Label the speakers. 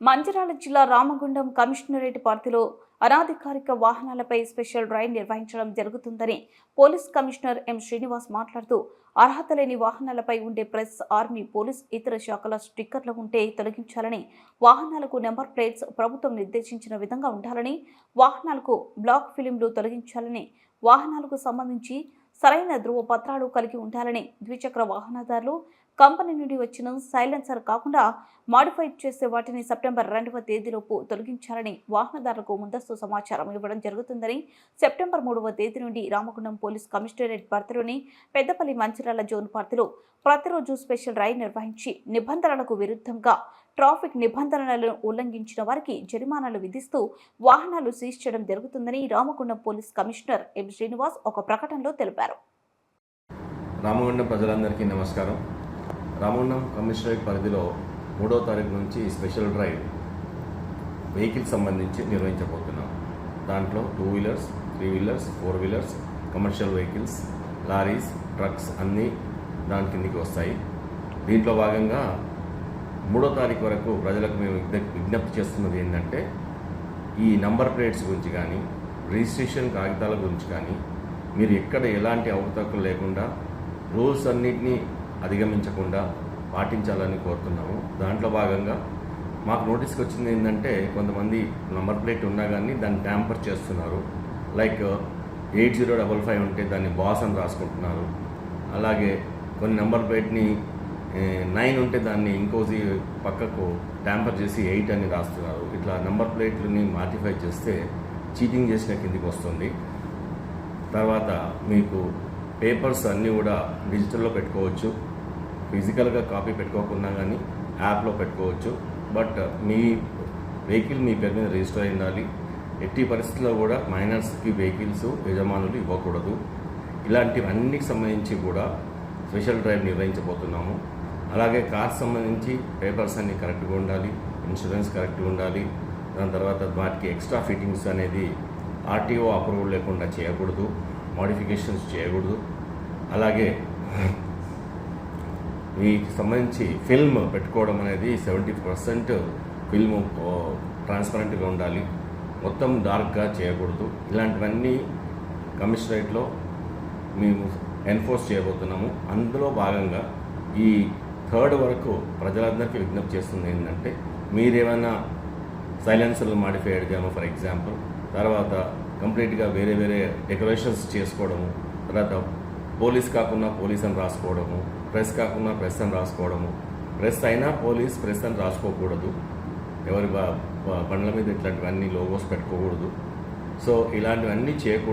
Speaker 1: మంజరాల జిల్లా రామగుండం కమిషనరేట్ పరిధిలో అనాధికారిక వాహనాలపై స్పెషల్ డ్రైవ్ నిర్వహించడం జరుగుతుందని పోలీస్ కమిషనర్ ఎం శ్రీనివాస్ మాట్లాడుతూ అర్హత లేని వాహనాలపై ఉండే ప్రెస్ ఆర్మీ పోలీస్ ఇతర శాఖల స్టిక్కర్లు ఉంటే తొలగించాలని వాహనాలకు నెంబర్ ప్లేట్స్ ప్రభుత్వం నిర్దేశించిన విధంగా ఉండాలని వాహనాలకు బ్లాక్ ఫిలింలు తొలగించాలని వాహనాలకు సంబంధించి సరైన ధృవపత్రాలు కలిగి ఉండాలని ద్విచక్ర వాహనదారులు కంపెనీ నుండి వచ్చిన సైలెన్సర్ కాకుండా మాడిఫై చేసే వాటిని సెప్టెంబర్ రెండవ తేదీలోపు తొలగించాలని వాహనదారులకు ముందస్తు సమాచారం ఇవ్వడం జరుగుతుందని సెప్టెంబర్ మూడవ తేదీ నుండి రామగుండం పోలీస్ కమిషనరేట్ పరిధిలోని పెద్దపల్లి మంచిర్యాల జోన్ పరిధిలో ప్రతిరోజు స్పెషల్ రైడ్ నిర్వహించి నిబంధనలకు విరుద్ధంగా ట్రాఫిక్ నిబంధనలను ఉల్లంఘించిన వారికి జరిమానాలు విధిస్తూ వాహనాలు సీజ్ చేయడం జరుగుతుందని Ramagundam police commissioner M Srinivas ఒక ప్రకటనలో తెలిపారు.
Speaker 2: రామగుండం ప్రజలందరికీ నమస్కారం. రామన్నం కమిషనరేట్ పరిధిలో మూడో తారీఖు నుంచి స్పెషల్ డ్రైవ్ వెహికల్స్ సంబంధించి నిర్వహించబోతున్నాం. దాంట్లో two wheelers three wheelers four wheelers commercial vehicles lorries trucks అన్నీ దాని కిందికి వస్తాయి. దీంట్లో భాగంగా మూడో తారీఖు వరకు ప్రజలకు మేము విజ్ఞప్తి చేస్తున్నది ఏంటంటే ఈ నంబర్ ప్లేట్స్ గురించి కానీ రిజిస్ట్రేషన్ కాగితాల గురించి కానీ మీరు ఎక్కడ ఎలాంటి అవతకులు లేకుండా రూల్స్ అన్నిటినీ అధిగమించకుండా పాటించాలని కోరుతున్నాము. దాంట్లో భాగంగా మాకు నోటీస్కి వచ్చింది ఏంటంటే కొంతమంది నంబర్ ప్లేట్ ఉన్నా కానీ దాన్ని ట్యాంపర్ చేస్తున్నారు. Like eight zero double five ఉంటే దాన్ని బాస్ అని రాసుకుంటున్నారు. అలాగే కొన్ని నెంబర్ ప్లేట్ని నైన్ ఉంటే దాన్ని ఇంకోసి పక్కకు ట్యాంపర్ చేసి ఎయిట్ అని రాస్తున్నారు. ఇట్లా నెంబర్ ప్లేట్లని మాటిఫై చేస్తే చీటింగ్ చేసిన కిందికి వస్తుంది. తర్వాత మీకు పేపర్స్ అన్నీ కూడా డిజిటల్లో పెట్టుకోవచ్చు. ఫిజికల్గా కాపీ పెట్టుకోకుండా కానీ యాప్లో పెట్టుకోవచ్చు. బట్ మీ వెహికల్ మీ పేరు మీద రిజిస్టర్ అయి ఉండాలి. ఎట్టి పరిస్థితుల్లో కూడా మైనర్స్కి వెహికల్స్ యజమానులు ఇవ్వకూడదు. ఇలాంటివన్నిటికి సంబంధించి కూడా స్పెషల్ డ్రైవ్ నిర్వహించబోతున్నాము. అలాగే కార్ సంబంధించి పేపర్స్ అన్నీ కరెక్ట్గా ఉండాలి. ఇన్సూరెన్స్ కరెక్ట్గా ఉండాలి. దాని తర్వాత వాటికి ఎక్స్ట్రా ఫిట్టింగ్స్ అనేది ఆర్టీఓ అప్రూవల్ లేకుండా చేయకూడదు. మోడిఫికేషన్స్ చేయకూడదు. అలాగే వీటికి సంబంధించి ఫిల్మ్ పెట్టుకోవడం అనేది సెవెంటీ పర్సెంట్ ఫిల్మ్ ట్రాన్స్పరెంట్గా ఉండాలి. మొత్తం డార్క్గా చేయకూడదు. ఇలాంటివన్నీ కమిషనరేట్లో మేము ఎన్ఫోర్స్ చేయబోతున్నాము. అందులో భాగంగా ఈ థర్డ్ వరకు ప్రజలందరికీ విజ్ఞప్తి చేస్తుంది ఏంటంటే మీరేమైనా సైలెన్సర్లు మాడిఫై అడిగాము ఫర్ ఎగ్జాంపుల్ తర్వాత కంప్లీట్గా వేరే వేరే డెకరేషన్స్ చేసుకోవడము. తర్వాత పోలీస్ కాకుండా పోలీస్ అని రాసుకోవడము. ప్రెస్ కాకుండా ప్రెస్ అని రాసుకోవడము. ప్రెస్ అయినా పోలీస్ ప్రెస్ అని రాసుకోకూడదు. ఎవరి బండ్ల మీద ఇట్లాంటివన్నీ లోగోస్ పెట్టుకోకూడదు. సో ఇలాంటివన్నీ చేయకుండా